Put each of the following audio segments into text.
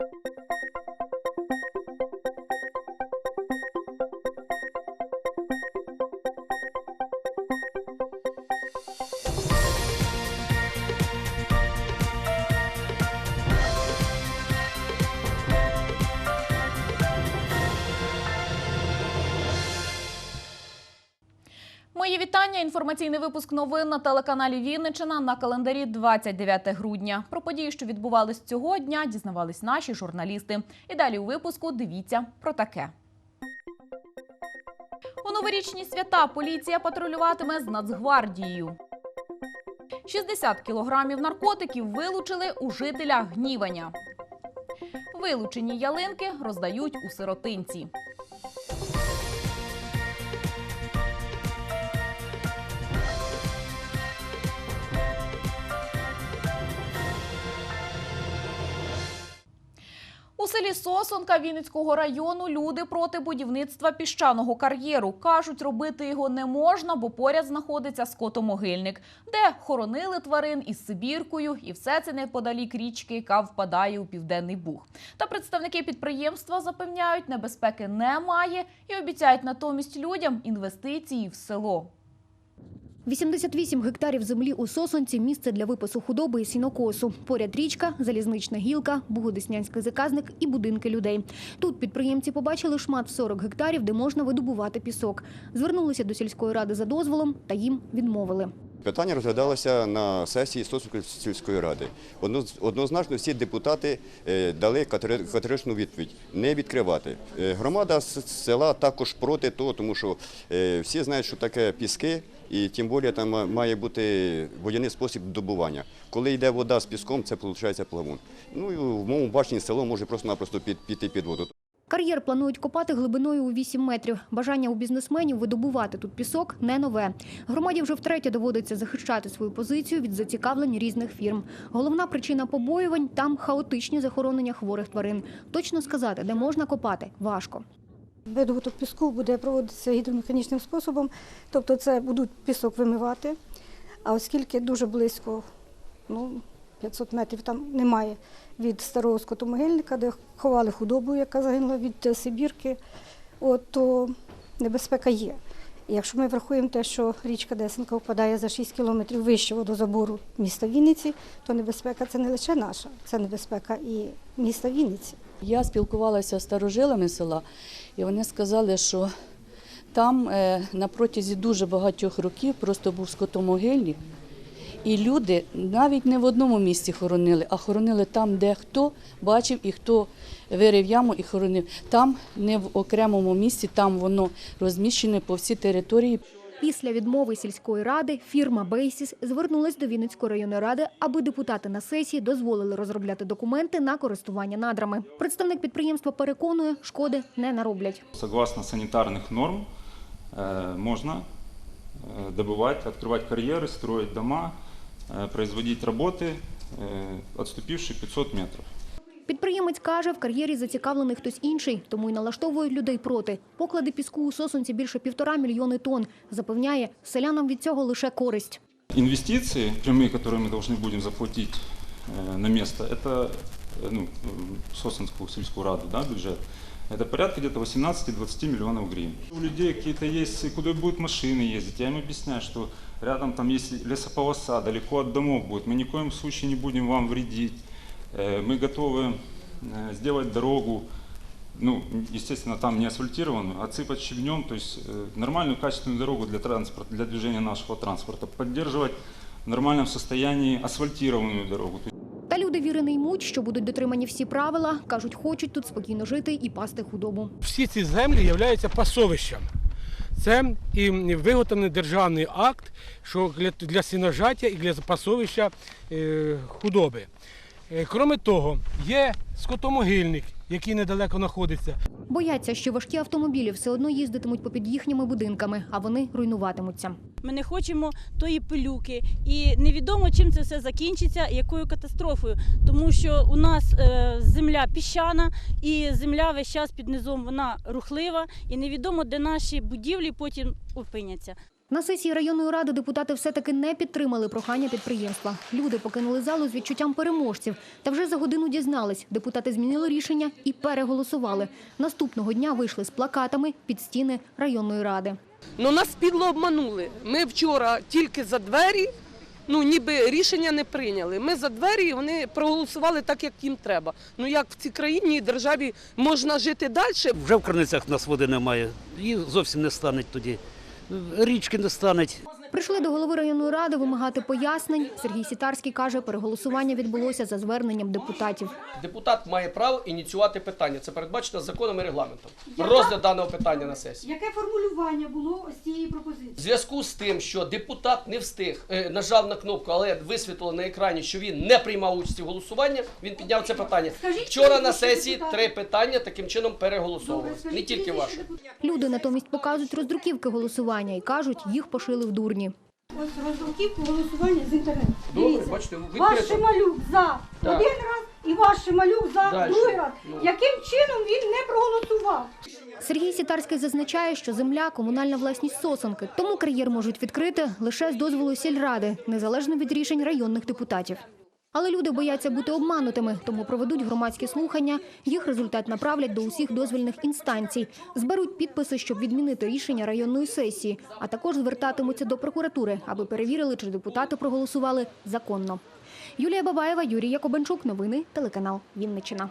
Thank you. Інформаційний випуск новин на телеканалі Вінничина на календарі 29 грудня. Про події, що відбувались цього дня, дізнавались наші журналісти. І далі у випуску дивіться про таке. У новорічні свята поліція патрулюватиме з Нацгвардією. 60 кілограмів наркотиків вилучили у жителя Гніваня. Вилучені ялинки роздають у сиротинці. Селі Сосонка Вінницького району люди проти будівництва піщаного кар'єру. Кажуть, робити його не можна, бо поряд знаходиться скотомогильник, де хоронили тварин із Сибіркою, і все це неподалік річки, яка впадає у південний буг. Та представники підприємства запевняють, небезпеки немає і обіцяють натомість людям інвестиції в село. 88 гектарів землі у Сосонці – місце для випасу худоби і сінокосу. Поряд річка, залізнична гілка, Богодеснянський заказник і будинки людей. Тут підприємці побачили шмат в 40 гектарів, де можна видобувати пісок. Звернулися до сільської ради за дозволом, та їм відмовили. Питання розглядалося на сесії сільської ради. Однозначно всі депутати е, дали категори- категоричну відповідь не відкривати. Е, Громада села також проти того, тому що е, всі знають, що таке піски, і тим більше там має бути водяний спосіб добування. Коли йде вода з піском, це виходить плавун. Ну і в моєму баченні село може просто-напросто піти під воду. Кар'єр планують копати глибиною у 8 метрів. Бажання у бізнесменів видобувати тут пісок не нове. Громаді вже втретє доводиться захищати свою позицію від зацікавлень різних фірм. Головна причина побоювань – там хаотичні захоронення хворих тварин. Точно сказати, де можна копати, важко. Видобуток піску буде проводитися гідромеханічним способом, тобто це будуть пісок вимивати, а оскільки дуже близько, ну, 500 метрів там немає від старого скотомогильника, де ховали худобу, яка загинула від е, Сибірки, от, то небезпека є. Якщо ми врахуємо те, що річка Десенка впадає за 6 кілометрів вище водозабору міста Вінниці, то небезпека це не лише наша, це небезпека і міста Вінниці. Я спілкувалася з старожилами села, і вони сказали, що там е, на протязі дуже багатьох років просто був скотомогильник, і люди навіть не в одному місці хоронили, а хоронили там, де хто бачив і хто вирив яму і хоронив. Там не в окремому місці, там воно розміщене по всій території. Після відмови сільської ради фірма «Бейсіс» звернулась до Вінницької районної ради, аби депутати на сесії дозволили розробляти документи на користування надрами. Представник підприємства переконує, шкоди не нароблять. Согласно санитарных норм э, можно э, добывать, открывать карьеры, строить дома, э, производить работы, э, отступившие 500 метров. Підприємець каже, в кар'єрі зацікавлений хтось інший, тому й налаштовують людей проти. Поклади піску у сосунці більше півтора мільйони тонн. Запевняє, селянам від цього лише користь. Инвестиции прямые, которые мы должны будем заплатить э, на место, это э, ну, э, Сосенскую сельскую раду, да, бюджет. Это порядка где-то 18-20 миллионов гривен. У людей какие-то есть, куда будут машины ездить. Я им объясняю, что рядом там есть лесополоса, далеко от домов будет. Мы ни в коем случае не будем вам вредить. Э, Мы готовы э, сделать дорогу, ну, естественно, там не асфальтированную, отсыпать щебнем, то есть э, нормальную качественную дорогу для транспорта, для движения нашего транспорта, поддерживать в нормальном состоянии асфальтированную дорогу. Та муть, що будуть дотримані всі правила. Кажуть, хочуть тут спокійно жити і пасти худобу. всі ці землі являються пасовищем. Це і виготовлений державний акт, що для, для сіножаття і для пасовища е, худоби. Е, Кроме того, є скотомогильник, який недалеко знаходиться. Бояться, що важкі автомобілі все одно їздитимуть попід їхніми будинками, а вони руйнуватимуться. Ми не хочемо тої пилюки, і невідомо чим це все закінчиться, якою катастрофою, тому що у нас е, земля піщана, і земля весь час під низом вона рухлива, і невідомо, де наші будівлі потім опиняться. На сесії районної ради депутати все-таки не підтримали прохання підприємства. Люди покинули залу з відчуттям переможців. Та вже за годину дізнались, депутати змінили рішення і переголосували. Наступного дня вийшли з плакатами під стіни районної ради. Ну нас підло обманули. Ми вчора тільки за двері, ну ніби рішення не прийняли. Ми за двері, і вони проголосували так, як їм треба. Ну як в цій країні і державі можна жити далі? Вже в криницях в нас води немає. Її зовсім не стане тоді. Річки не стане. Прийшли до голови районної ради вимагати пояснень. Сергій Сітарський каже, переголосування відбулося за зверненням депутатів. Депутат має право ініціювати питання. Це передбачено законом і регламентом. Розгляд даного питання на сесії. Яке формулювання було ось цієї пропозиції? В зв'язку з тим, що депутат не встиг, е, нажав на кнопку, але висвітлило на екрані, що він не приймав участі в голосуванні, він підняв це питання. Вчора на сесії три питання таким чином переголосовувалися. Не тільки ваше. Люди натомість показують роздруківки голосування і кажуть, їх пошили в дурні. Ось роздруківку голосування з інтернету. Добре, Дивіться. бачите, Ваш відкрито. Шималюк за Так. один раз і ваш Шималюк за Дальше. другий раз. Ну. Яким чином він не проголосував? Сергій Сітарський зазначає, що земля – комунальна власність сосонки, тому кар'єр можуть відкрити лише з дозволу сільради, незалежно від рішень районних депутатів. Але люди бояться бути обманутими, тому проведуть громадські слухання. Їх результат направлять до усіх дозвільних інстанцій. Зберуть підписи, щоб відмінити рішення районної сесії, а також звертатимуться до прокуратури, аби перевірили, чи депутати проголосували законно. Юлія Бабаєва, Юрій Якобенчук. Новини. Телеканал Вінниччина.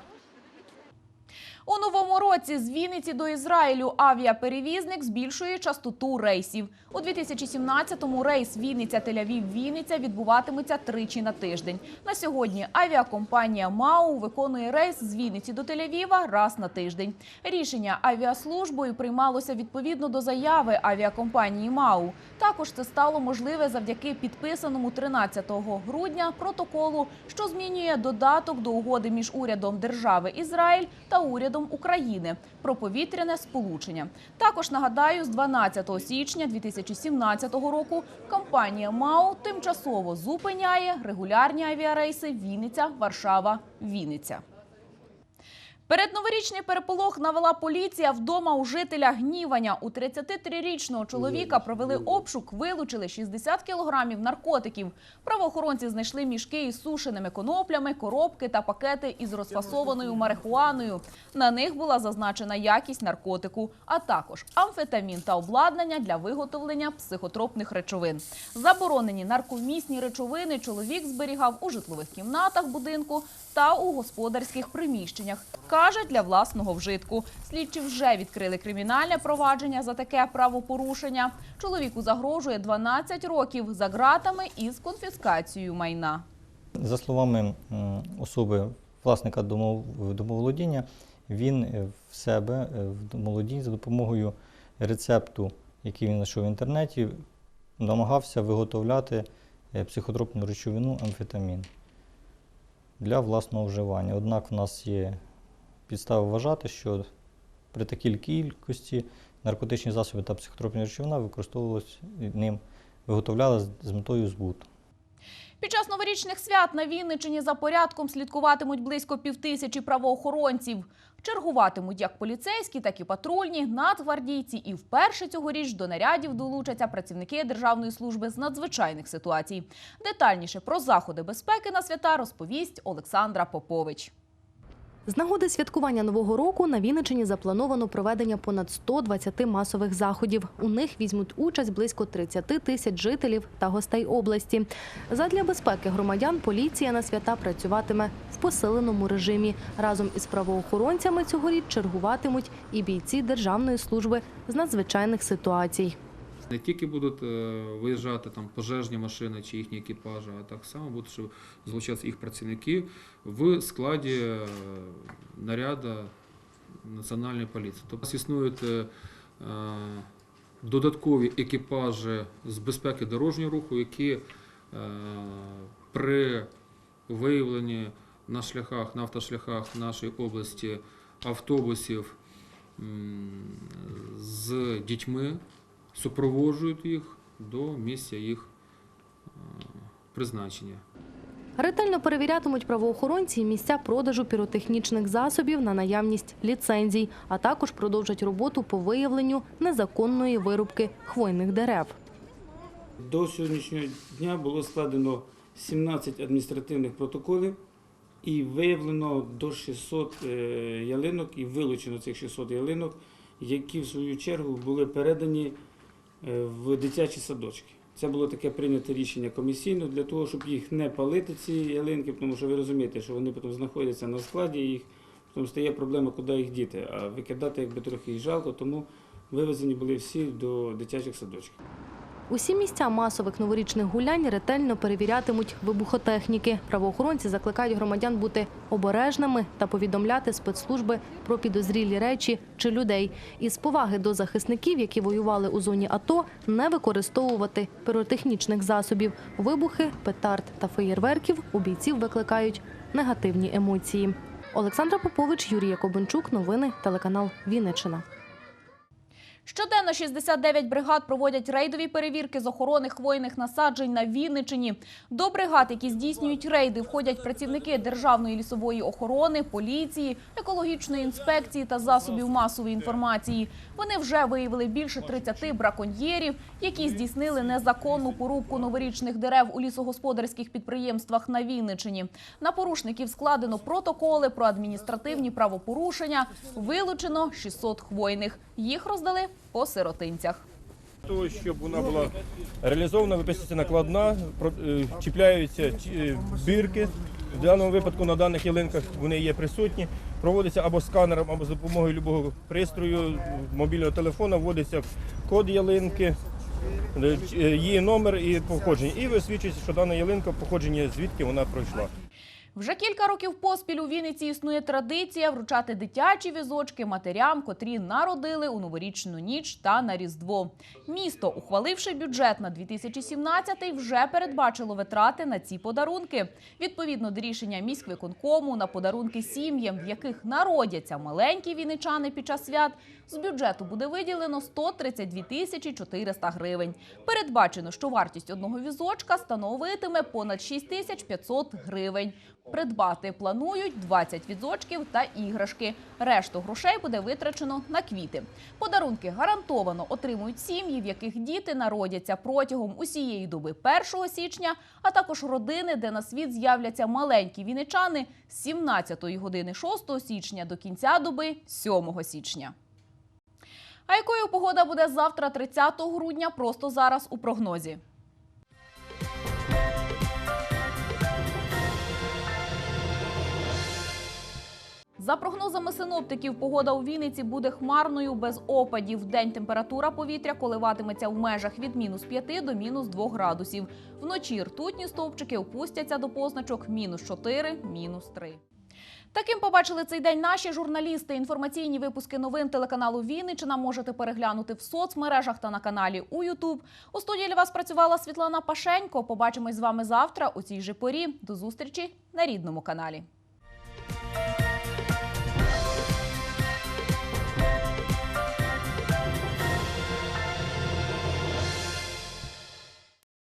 У новому році з Вінниці до Ізраїлю авіаперевізник збільшує частоту рейсів. У 2017-му рейс Вінниця-Тель-Авів-Вінниця відбуватиметься тричі на тиждень. На сьогодні авіакомпанія МАУ виконує рейс з Вінниці до Тель-Авіва раз на тиждень. Рішення авіаслужбою приймалося відповідно до заяви авіакомпанії МАУ. Також це стало можливе завдяки підписаному 13 грудня протоколу, що змінює додаток до угоди між урядом держави Ізраїль та урядом України про повітряне сполучення. Також нагадаю, з 12 січня 2017 року компанія МАУ тимчасово зупиняє регулярні авіарейси Вінниця, Варшава, Вінниця. Передноворічний переполох навела поліція вдома у жителя Гніваня. У 33-річного чоловіка провели обшук, вилучили 60 кілограмів наркотиків. Правоохоронці знайшли мішки із сушеними коноплями, коробки та пакети із розфасованою марихуаною. На них була зазначена якість наркотику, а також амфетамін та обладнання для виготовлення психотропних речовин. Заборонені нарковмісні речовини чоловік зберігав у житлових кімнатах будинку та у господарських приміщеннях. Каже, для власного вжитку. Слідчі вже відкрили кримінальне провадження за таке правопорушення. Чоловіку загрожує 12 років за ґратами із конфіскацією майна. За словами особи власника домоволодіння, він е, в себе е, в домоволодінні за допомогою рецепту, який він знайшов в інтернеті, намагався виготовляти е, психотропну речовину амфетамін для власного вживання. Однак в нас є підстави вважати, що при такій кількості наркотичні засоби та психотропні речовина використовувалися ним, виготовляли з- метою збуту. Під час новорічних свят на Вінниччині за порядком слідкуватимуть близько півтисячі правоохоронців. Чергуватимуть як поліцейські, так і патрульні, нацгвардійці. І вперше цьогоріч до нарядів долучаться працівники Державної служби з надзвичайних ситуацій. Детальніше про заходи безпеки на свята розповість Олександра Попович. З нагоди святкування Нового року на Вінниччині заплановано проведення понад 120 масових заходів. У них візьмуть участь близько 30 тисяч жителів та гостей області. Задля безпеки громадян поліція на свята працюватиме в посиленому режимі. Разом із правоохоронцями цьогоріч чергуватимуть і бійці Державної служби з надзвичайних ситуацій. Не тільки будуть е, виїжджати там пожежні машини чи їхні екіпажі, а так само будуть залучатися їх працівники в складі е, наряду національної поліції. Тобто існують е, додаткові екіпажі з безпеки дорожнього руху, які при виявленні на шляхах, на автошляхах нашої області автобусів з дітьми супроводжують їх до місця їх е, призначення. Ретельно перевірятимуть правоохоронці місця продажу піротехнічних засобів на наявність ліцензій, а також продовжать роботу по виявленню незаконної вирубки хвойних дерев. До сьогоднішнього дня було складено 17 адміністративних протоколів і виявлено до 600 е, ялинок і вилучено цих 600 ялинок, які в свою чергу були передані в дитячі садочки. Це було таке прийняте рішення комісійно для того, щоб їх не палити, ці ялинки, тому що ви розумієте, що вони потім знаходяться на складі, їх потім стає проблема, куди їх діти. А викидати якби трохи їх жалко, тому вивезені були всі до дитячих садочків. Усі місця масових новорічних гулянь ретельно перевірятимуть вибухотехніки. Правоохоронці закликають громадян бути обережними та повідомляти спецслужби про підозрілі речі чи людей. Із поваги до захисників, які воювали у зоні АТО, не використовувати піротехнічних засобів. Вибухи, петард та феєрверків у бійців викликають негативні емоції. Олександра Попович, Юрій Якобенчук. Новини телеканал Вінниччина. Щоденно 69 бригад проводять рейдові перевірки з охорони хвойних насаджень на Вінничині. До бригад, які здійснюють рейди, входять працівники Державної лісової охорони, поліції, екологічної інспекції та засобів масової інформації. Вони вже виявили більше 30 браконьєрів, які здійснили незаконну порубку новорічних дерев у лісогосподарських підприємствах на Вінничині. На порушників складено протоколи про адміністративні правопорушення. Вилучено 600 хвойних. Їх роздали по сиротинцях. того, щоб вона була реалізована, виписується накладна, е, чіпляються е, бірки. В даному випадку на даних ялинках вони є присутні. Проводиться або сканером, або за допомогою любого пристрою мобільного телефона, вводиться код ялинки, е, її номер і походження. І висвічується, що дана ялинка походження звідки вона пройшла. Вже кілька років поспіль у Вінниці існує традиція вручати дитячі візочки матерям, котрі народили у новорічну ніч та на Різдво. Місто, ухваливши бюджет на 2017-й, вже передбачило витрати на ці подарунки. Відповідно до рішення міськвиконкому на подарунки сім'ям, в яких народяться маленькі вінничани під час свят, з бюджету буде виділено 132 тисячі 400 гривень. Передбачено, що вартість одного візочка становитиме понад 6 тисяч 500 гривень. Придбати планують 20 візочків та іграшки. Решту грошей буде витрачено на квіти. Подарунки гарантовано отримують сім'ї, в яких діти народяться протягом усієї доби 1 січня, а також родини, де на світ з'являться маленькі віничани з 17 години 6 січня до кінця доби 7 січня. А якою погода буде завтра, 30 грудня, просто зараз у прогнозі. За прогнозами синоптиків, погода у Вінниці буде хмарною без опадів. День температура повітря коливатиметься в межах від мінус 5 до мінус 2 градусів. Вночі ртутні стовпчики опустяться до позначок мінус 4, мінус 3. Таким побачили цей день наші журналісти. Інформаційні випуски новин телеканалу Вінниччина можете переглянути в соцмережах та на каналі у Ютуб. У студії для вас працювала Світлана Пашенько. Побачимось з вами завтра у цій же порі. До зустрічі на рідному каналі.